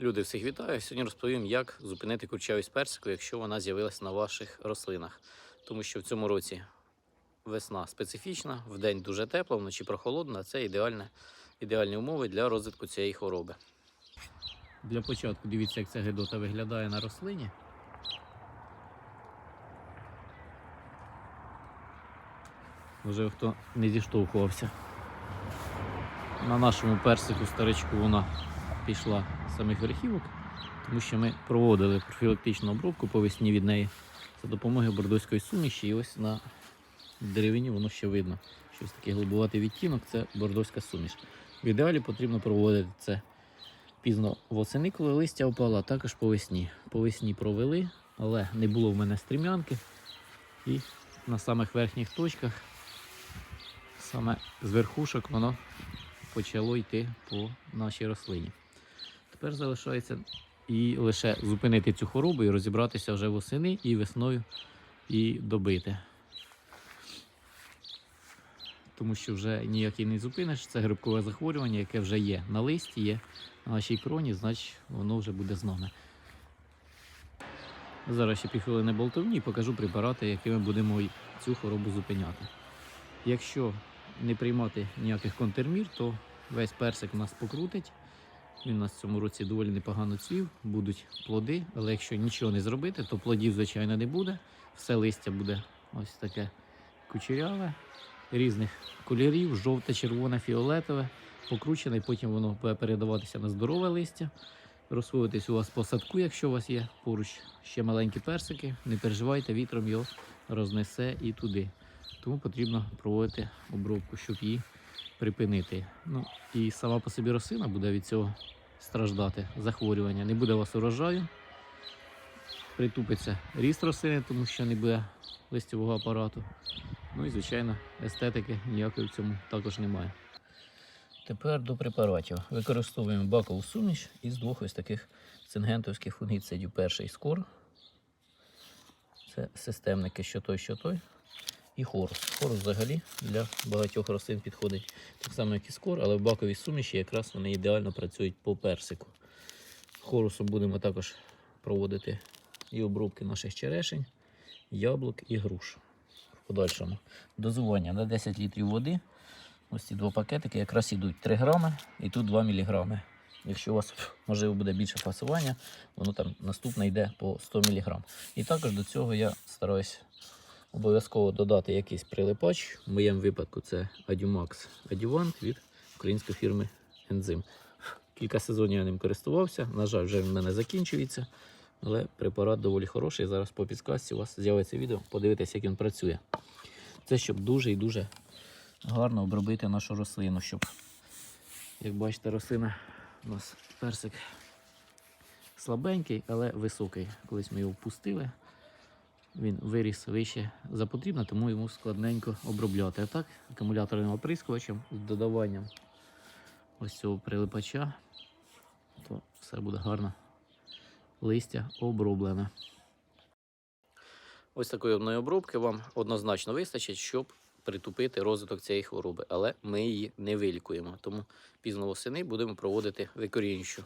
Люди, всіх вітаю. Сьогодні розповім, як зупинити курчавість персику, якщо вона з'явилася на ваших рослинах. Тому що в цьому році весна специфічна, вдень дуже тепло, вночі прохолодно, а це ідеальне, ідеальні умови для розвитку цієї хвороби. Для початку дивіться, як ця гидота виглядає на рослині. Може хто не зіштовхувався. На нашому персику старичку вона пішла з самих верхівок, тому що ми проводили профілактичну обробку по весні від неї за допомогою бордоської суміші. І ось на деревині воно ще видно. Щось такий глибуватий відтінок це бордоська суміш. В ідеалі потрібно проводити це пізно восени, коли листя опало, також по весні. По весні провели, але не було в мене стрімянки. І на самих верхніх точках, саме з верхушок, воно почало йти по нашій рослині. Тепер залишається і лише зупинити цю хворобу і розібратися вже восени і весною і добити. Тому що вже ніякий не зупиниш. Це грибкове захворювання, яке вже є на листі, є на нашій кроні, значить воно вже буде з нами. Зараз ще півхвилини болтовні і покажу препарати, якими будемо цю хворобу зупиняти. Якщо не приймати ніяких контрмір, то весь персик у нас покрутить. Він у нас в цьому році доволі непогано цвів, будуть плоди, але якщо нічого не зробити, то плодів, звичайно, не буде. Все листя буде ось таке кучеряве, різних кольорів, жовте, червоне, фіолетове, покручене, і потім воно буде передаватися на здорове листя. Розсвоїтись у вас по садку, якщо у вас є поруч ще маленькі персики, не переживайте, вітром його рознесе і туди. Тому потрібно проводити обробку, щоб її припинити. Ну і сама по собі рослина буде від цього страждати, захворювання. Не буде у вас урожаю, притупиться ріст рослини, тому що не буде листьового апарату. Ну і, звичайно, естетики ніякої в цьому також немає. Тепер до препаратів. Використовуємо бакову суміш із двох ось таких цингентовських фунгіцидів. Перший скор. Це системники, що той, що той і хорус. Хорус взагалі для багатьох рослин підходить так само, як і скор, але в баковій суміші якраз вони ідеально працюють по персику. Хорусом будемо також проводити і обробки наших черешень, яблук і груш. В подальшому дозування на 10 літрів води. Ось ці два пакетики якраз ідуть 3 грами і тут 2 мг. Якщо у вас можливо буде більше фасування, воно там наступне йде по 100 мг. І також до цього я стараюсь обов'язково додати якийсь прилипач. В моєму випадку це Adjumax Adjuvant від української фірми Ензим. Кілька сезонів я ним користувався. На жаль, вже в мене закінчується. Але препарат доволі хороший. Зараз по підсказці у вас з'явиться відео, подивитися, як він працює. Це щоб дуже і дуже гарно обробити нашу рослину, щоб, як бачите, рослина у нас персик слабенький, але високий. Колись ми його впустили. Він виріс вище за потрібно, тому йому складненько обробляти. А так, акумуляторним оприскувачем з додаванням ось цього прилипача, то все буде гарно. Листя оброблене. Ось такої одної обробки вам однозначно вистачить, щоб притупити розвиток цієї хвороби, але ми її не вилікуємо. Тому пізно восени будемо проводити викорінчу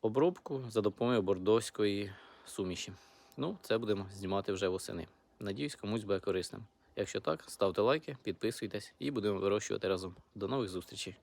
обробку за допомогою бордоської суміші. Ну, це будемо знімати вже восени. Надіюсь, комусь буде корисним. Якщо так, ставте лайки, підписуйтесь і будемо вирощувати разом. До нових зустрічей!